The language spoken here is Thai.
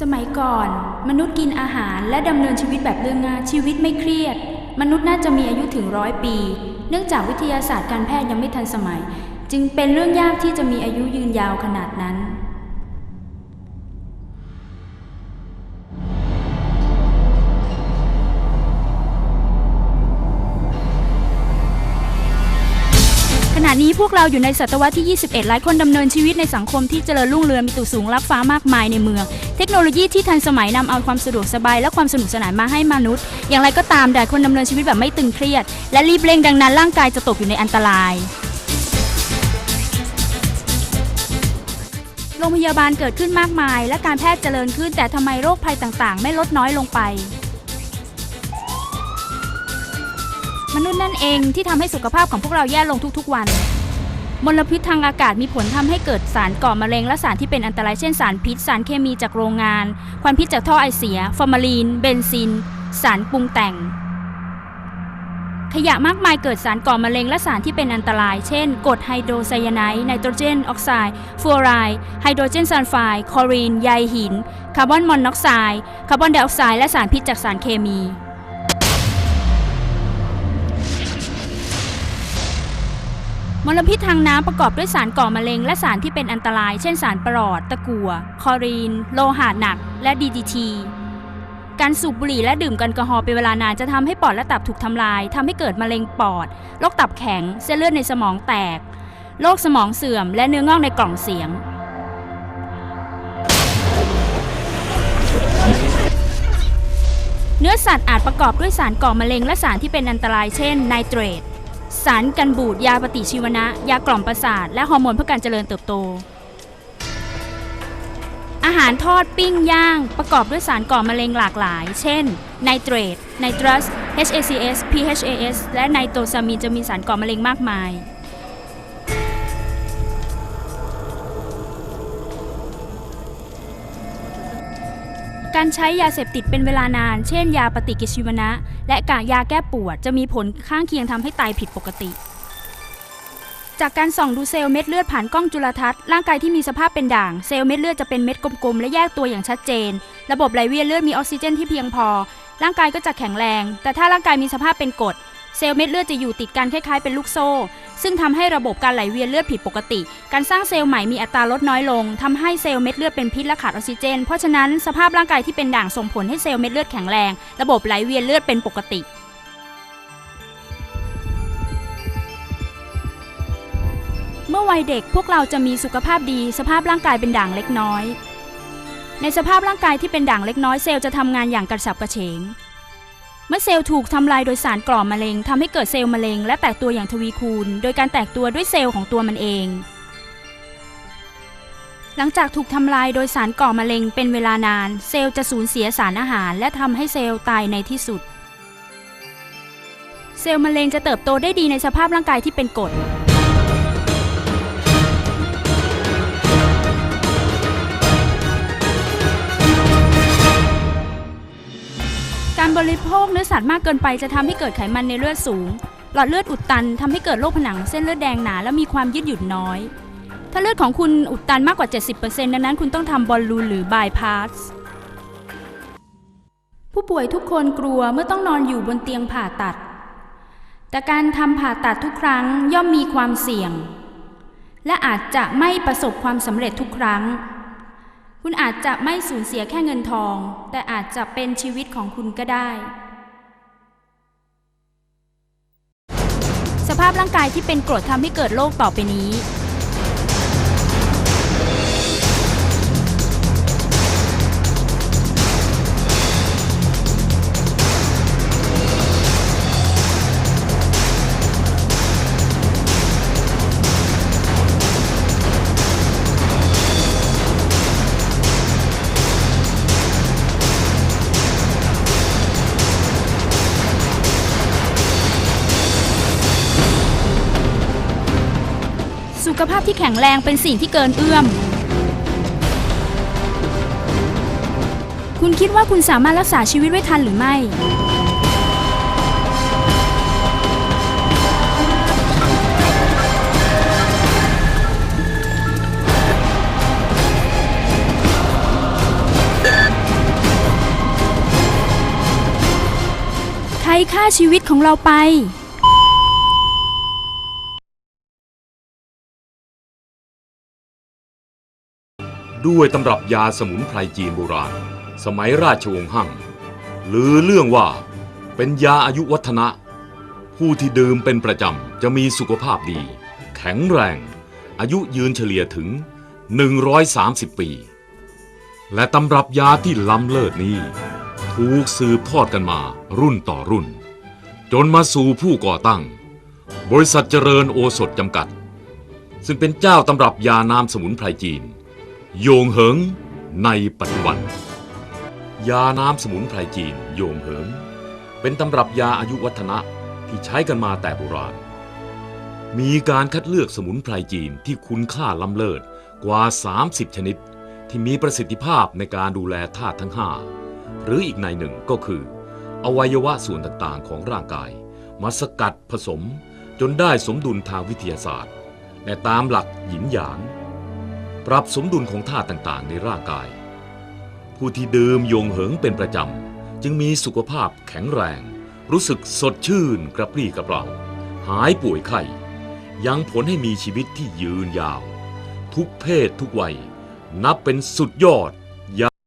สมัยก่อน มนุษย์กินอาหารและดำเนินชีวิตแบบเรื่องง่ายชีวิตไม่เครียด มนุษย์น่าจะมีอายุถึงร้อยปี เนื่องจากวิทยาศาสตร์การแพทย์ยังไม่ทันสมัย จึงเป็นเรื่องยากที่จะมีอายุยืนยาวขนาดนั้น ณะนี้พวกเราอยู่ในศตวรรษที่ 21 หลายคนดำเนินชีวิตในสังคมที่เจริญรุ่งเรืองมีตึกสูงลับฟ้ามากมายในเมือง เทคโนโลยีที่ทันสมัยนำเอาความสะดวกสบายและความสนุกสนานมาให้มนุษย์ อย่างไรก็ตามแต่คนดำเนินชีวิตแบบไม่ตึงเครียด และรีบเร่งดังนั้นร่างกายจะตกอยู่ในอันตรายโรงพยาบาลเกิดขึ้นมากมาย และการแพทย์เจริญขึ้นแต่ทำไมโรคภัยต่างๆ ไม่ลดน้อยลงไป มนุษย์นั่นเองที่ทำให้สุขภาพของพวกเราแย่ลงทุกๆวัน มลพิษทางอากาศมีผลทำให้เกิดสารก่อมะเร็งและสารที่เป็นอันตรายเช่นสารพิษ สารเคมีจากโรงงาน ควันพิษจากท่อไอเสีย ฟอร์มาลีน เบนซิน สารปรุงแต่ง ขยะมากมายเกิดสารก่อมะเร็งและสารที่เป็นอันตราย เช่นกรดไฮโดรไซยาไนด์ไนโตรเจนออกไซด์ฟลูออไรด์ไฮโดรเจนซัลไฟด์คลอรีน ใยหิน คาร์บอนมอนอกไซด์ คาร์บอนไดออกไซด์ และสารพิษจากสารเคมี มลพิษทางน้ำประกอบด้วยสารก่อมะเร็งและสารที่เป็นอันตราย เช่นสารปลอด ตะกั่ว คอรีน โลหะหนัก และ DDT การสูบบุหรี่และดื่มแอลกอฮอล์เป็นเวลานานจะทำให้ปอดและตับถูกทำลายทำให้เกิดมะเร็งปอด โรคตับแข็ง เส้นเลือดในสมองแตก โรคสมองเสื่อม และเนื้องอกในกล่องเสียง เนื้อสัตว์อาจประกอบด้วยสารก่อมะเร็งและสารที่เป็นอันตราย เช่น ไนเตรต สารกันบูดยาปฏิชีวนะ ยากล่อมประสาท และฮอร์โมนเพื่อการเจริญเติบโต อาหารทอดปิ้งย่าง ประกอบด้วยสารก่อมะเร็งหลากหลาย เช่น ไนเตรตไนตรัส HACS PHAS และไนโตรซามีนจะมีสารก่อมะเร็งมากมาย การใช้ยาเสพติดเป็นเวลานาน เช่น ยาปฏิกิชีวนะ และกากยาแก้ปวดจะมีผลข้างเคียงทำให้ตายผิดปกติ จากการส่องดูเซลล์เม็ดเลือดผ่านกล้องจุลทรรศน์ร่างกายที่มีสภาพเป็นด่าง เซลล์เม็ดเลือดจะเป็นเม็ดกลมๆ และแยกตัวอย่างชัดเจน ระบบไหลเวียนเลือดมีออกซิเจนที่เพียงพอ ร่างกายก็จะแข็งแรง แต่ถ้าร่างกายมีสภาพเป็นกรด เซลล์เม็ดเลือดจะอยู่ติดกันคล้ายๆเป็นลูกโซ่ ซึ่งทำให้ระบบการไหลเวียนเลือดผิดปกติ การสร้างเซลล์ใหม่มีอัตราลดน้อยลงทำให้เซลล์เม็ดเลือดเป็นพิษและขาดออกซิเจน เพราะฉะนั้นสภาพร่างกายที่เป็นด่างส่งผลให้เซลล์เม็ดเลือดแข็งแรง ระบบไหลเวียนเลือดเป็นปกติเมื่อวัยเด็กพวกเราจะมีสุขภาพดี สภาพร่างกายเป็นด่างเล็กน้อย ในสภาพร่างกายที่เป็นด่างเล็กน้อยเซลล์จะทำงานอย่างกระฉับกระเฉง เมื่อเซลล์ถูกทำลายโดยสารกล่อมมะเร็งทำให้เกิดเซลล์มะเร็งและแตกตัวอย่างทวีคูณ โดยการแตกตัวด้วยเซลล์ของตัวมันเอง หลังจากถูกทำลายโดยสารก่อมะเร็งเป็นเวลานาน เซลล์จะสูญเสียสารอาหาร และทำให้เซลล์ตายในที่สุด เซลล์มะเร็งจะเติบโตได้ดีในสภาพร่างกายที่เป็นกรด การบริโภคเนื้อสัตว์มากเกินไปจะทำให้เกิดไขมันในเลือดสูง หลอดเลือดอุดตันทำให้เกิดโรคผนังเส้นเลือดแดงหนาและมีความยืดหยุ่นน้อย ถ้าเลือดของคุณอุดตันมากกว่า 70%ดังนั้นคุณต้องทำบอลลูนหรือบายพาสผู้ป่วยทุกคนกลัวเมื่อต้องนอนอยู่บนเตียงผ่าตัด แต่การทำผ่าตัดทุกครั้งย่อมมีความเสี่ยง และอาจจะไม่ประสบความสำเร็จทุกครั้ง คุณอาจจะไม่สูญเสียแค่เงินทอง แต่อาจจะเป็นชีวิตของคุณก็ได้ สภาพร่างกายที่เป็นกรดทำให้เกิดโรคต่อไปนี้ ขภาพที่แข็งแรงเป็นสิ่งที่เกินเอื้อม คุณคิดว่าคุณสามารถรักษาชีวิตไว้ทันหรือไม่ ใครฆ่าชีวิตของเราไป ด้วยตำรับยาสมุนไพรจีนโบราณ สมัยราชวงศ์ฮั่งลือเรื่องว่าเป็นยาอายุวัฒนะ ผู้ที่ดื่มเป็นประจำจะมีสุขภาพดี แข็งแรง อายุยืนเฉลี่ยถึง 130 ปี และตำรับยาที่ล้ำเลิศนี้ ถูกสืบทอดกันมารุ่นต่อรุ่น จนมาสู่ผู้ก่อตั้ง บริษัทเจริญโอสถจำกัด ซึ่งเป็นเจ้าตำรับยาน้ำสมุนไพรจีน โยงเหิงในปัจจุบัน ยาน้ำสมุนไพรจีนโยงเหิง เป็นตำรับยาอายุวัฒนะที่ใช้กันมาแต่โบราณ มีการคัดเลือกสมุนไพรจีนที่คุณค่าล้ำเลิศกว่า 30 ชนิด ที่มีประสิทธิภาพในการดูแลธาตุทั้ง 5 หรืออีกในหนึ่งก็คือ อวัยวะส่วนต่างๆของร่างกาย มาสกัดผสมจนได้สมดุลทางวิทยาศาสตร์ และตามหลักหยินหยาง ปรับสมดุลของธาตุต่างๆ ในร่างกาย ผู้ที่ดื่มโยงเหิงเป็นประจำ จึงมีสุขภาพแข็งแรง รู้สึกสดชื่นกระปรี้กระเปร่า หายป่วยไข้ ยังผลให้มีชีวิตที่ยืนยาว ทุกเพศทุกวัย นับเป็นสุดยอด